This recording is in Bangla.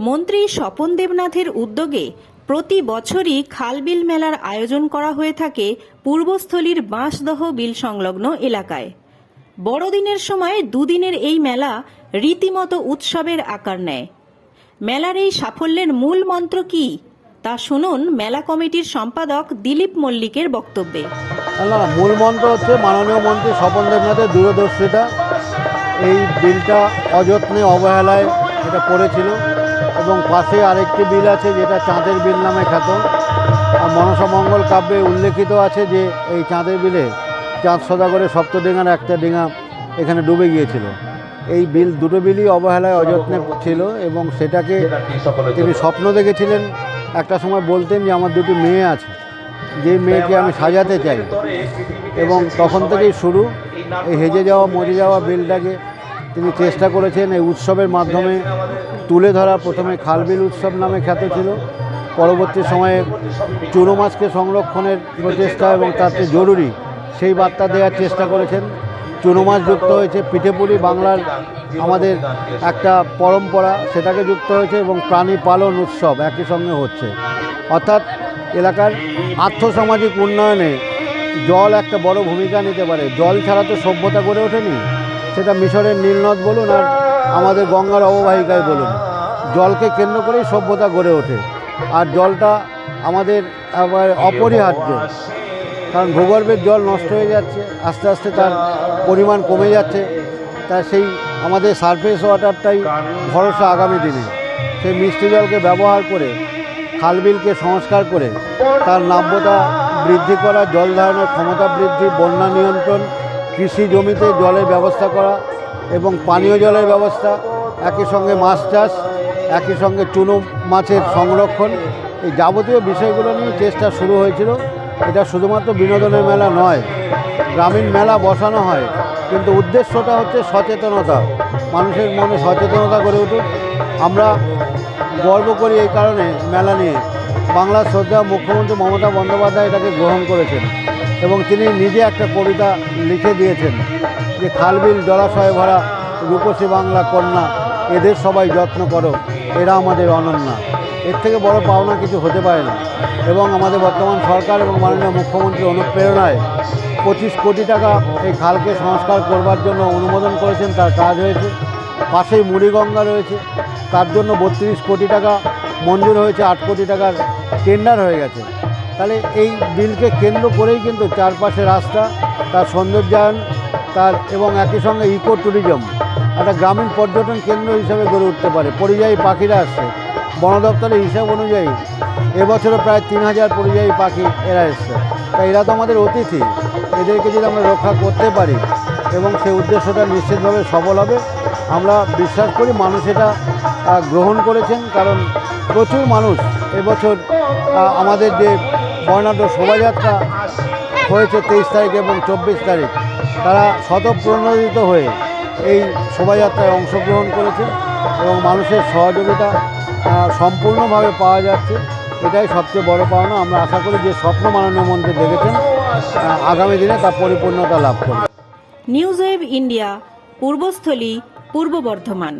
মন্ত্রী স্বপন দেবনাথের উদ্যোগে প্রতি বছরই খালবিল মেলার আয়োজন করা হয়ে থাকে পূর্বস্থলীর বাঁশদহ বিল সংলগ্ন এলাকায়। বড়দিনের সময় দুদিনের এই মেলা রীতিমতো উৎসবের আকার নেয়। মেলার এই সাফল্যের মূল মন্ত্র কি? তা শুনুন মেলা কমিটির সম্পাদক দিলীপ মল্লিকের বক্তব্যে। মূল মন্ত্র হচ্ছে মাননীয় মন্ত্রী স্বপন দেবনাথের দূরদর্শিতা। এই বিলটা অযত্নে অবহেলায় এটা পড়েছিল। এবং পাশে আরেকটি বিল আছে যেটা চাঁদের বিল নামে খ্যাত। আর মনসা মঙ্গল কাব্যে উল্লেখিত আছে যে এই চাঁদের বিলে চাঁদ সদাগরের সপ্তডিঙার একটা ডিঙা এখানে ডুবে গিয়েছিল। এই বিল দুটো বিলই অবহেলায় অযত্নে ছিল এবং সেটাকে তিনি স্বপ্ন দেখেছিলেন একটা সময় বলতেন যে আমার দুটি মেয়ে আছে, যে মেয়েকে আমি সাজাতে চাই। এবং তখন থেকেই শুরু এই হেজে যাওয়া মরে যাওয়া বিলটাকে তিনি চেষ্টা করেছেন এই উৎসবের মাধ্যমে তুলে ধরা প্রথমে খালবিল উৎসব নামে খ্যাত ছিল। পরবর্তী সময়ে চুনো মাছকে সংরক্ষণের প্রচেষ্টা এবং তাতে জরুরি সেই বার্তা দেওয়ার চেষ্টা করেছেন। চুনো মাছ যুক্ত হয়েছে পিঠেপুলি, বাংলার আমাদের একটা পরম্পরা, সেটাকে যুক্ত হয়েছে এবং প্রাণী পালন উৎসব একই সঙ্গে হচ্ছে। অর্থাৎ এলাকার আর্থসামাজিক উন্নয়নে জল একটা বড় ভূমিকা নিতে পারে। জল ছাড়া তো সভ্যতা গড়ে ওঠেনি। সেটা মিশরের নীলনদ বলুন আর আমাদের গঙ্গার অববাহিকায় বলুন। জলকে কেন্দ্র করেই সভ্যতা গড়ে ওঠে। আর জলটা আমাদের অপরিহার্য। কারণ ভূগর্ভের জল নষ্ট হয়ে যাচ্ছে, আস্তে আস্তে তার পরিমাণ কমে যাচ্ছে। তা সেই আমাদের সারফেস ওয়াটারটাই ভরসা আগামী দিনে। সেই মিষ্টি জলকে ব্যবহার করে খালবিলকে সংস্কার করে, তার নাব্যতা বৃদ্ধি করা, জল ধারণের ক্ষমতা বৃদ্ধি, বন্যা নিয়ন্ত্রণ, কৃষি জমিতে জলের ব্যবস্থা করা এবং পানীয় জলের ব্যবস্থা, একই সঙ্গে মাছ চাষ, একই সঙ্গে চুনো মাছের সংরক্ষণ। এই যাবতীয় বিষয়গুলো নিয়ে চেষ্টা শুরু হয়েছিল। এটা শুধুমাত্র বিনোদনের মেলা নয়, গ্রামীণ মেলা বসানো হয়। কিন্তু উদ্দেশ্যটা হচ্ছে সচেতনতা। মানুষের মনে সচেতনতা গড়ে উঠুক। আমরা গর্ব করি এই কারণে মেলা নিয়ে। বাংলার শ্রদ্ধা মুখ্যমন্ত্রী মমতা বন্দ্যোপাধ্যায় এটাকে গ্রহণ করেছেন এবং তিনি নিজে একটা কবিতা লিখে দিয়েছেন। যে খালবিল জলাশয়ে ভরা রূপসী বাংলা কন্যা, এদের সবাই যত্ন করো, এরা আমাদের অনন্যা। এর থেকে বড় পাওনা কিছু হতে পারে না। এবং আমাদের বর্তমান সরকার এবং মাননীয় মুখ্যমন্ত্রী অনুপ্রেরণায় পঁচিশ কোটি টাকা এই খালকে সংস্কার করবার জন্য অনুমোদন করেছেন, তার কাজ হয়েছে। পাশেই মুড়িগঙ্গা রয়েছে, তার জন্য বত্রিশ কোটি টাকা, মঞ্জুর হয়েছে আট কোটি টাকার টেন্ডার হয়ে গেছে। তাহলে এই বিলকে কেন্দ্র করেই কিন্তু চারপাশে রাস্তা, তার সৌন্দর্যায়ন তার এবং একই সঙ্গে ইকো ট্যুরিজম একটা গ্রামীণ পর্যটন কেন্দ্র হিসাবে গড়ে উঠতে পারে। পরিযায়ী পাখিরা আসছে। বন দপ্তরের হিসাব অনুযায়ী এবছরও প্রায় তিন হাজার পরিযায়ী পাখি এরা এসছে। তাই এরা তো আমাদের অতিথি। এদেরকে যদি আমরা রক্ষা করতে পারি এবং সেই উদ্দেশ্যটা নিশ্চিতভাবে সফল হবে, আমরা বিশ্বাস করি মানুষ এটা গ্রহণ করেছেন। কারণ প্রচুর মানুষ এবছর আমাদের যে বর্ণাঢ্য শোভাযাত্রা হয়েছে তেইশ তারিখ এবং চব্বিশ তারিখ। তারা স্বতঃপ্রণোদিত হয়ে এই শোভাযাত্রায় অংশগ্রহণ করেছে এবং মানুষের সহযোগিতা সম্পূর্ণভাবে পাওয়া যাচ্ছে। এটাই সবচেয়ে বড় পাওনা। আমরা আশা করি যে স্বপ্ন মাননীয় মন্ত্রী দেখেছেন আগামী দিনে তা পরিপূর্ণতা লাভ করবে। নিউজ ওয়েব ইন্ডিয়া, পূর্বস্থলী, পূর্ব বর্ধমান।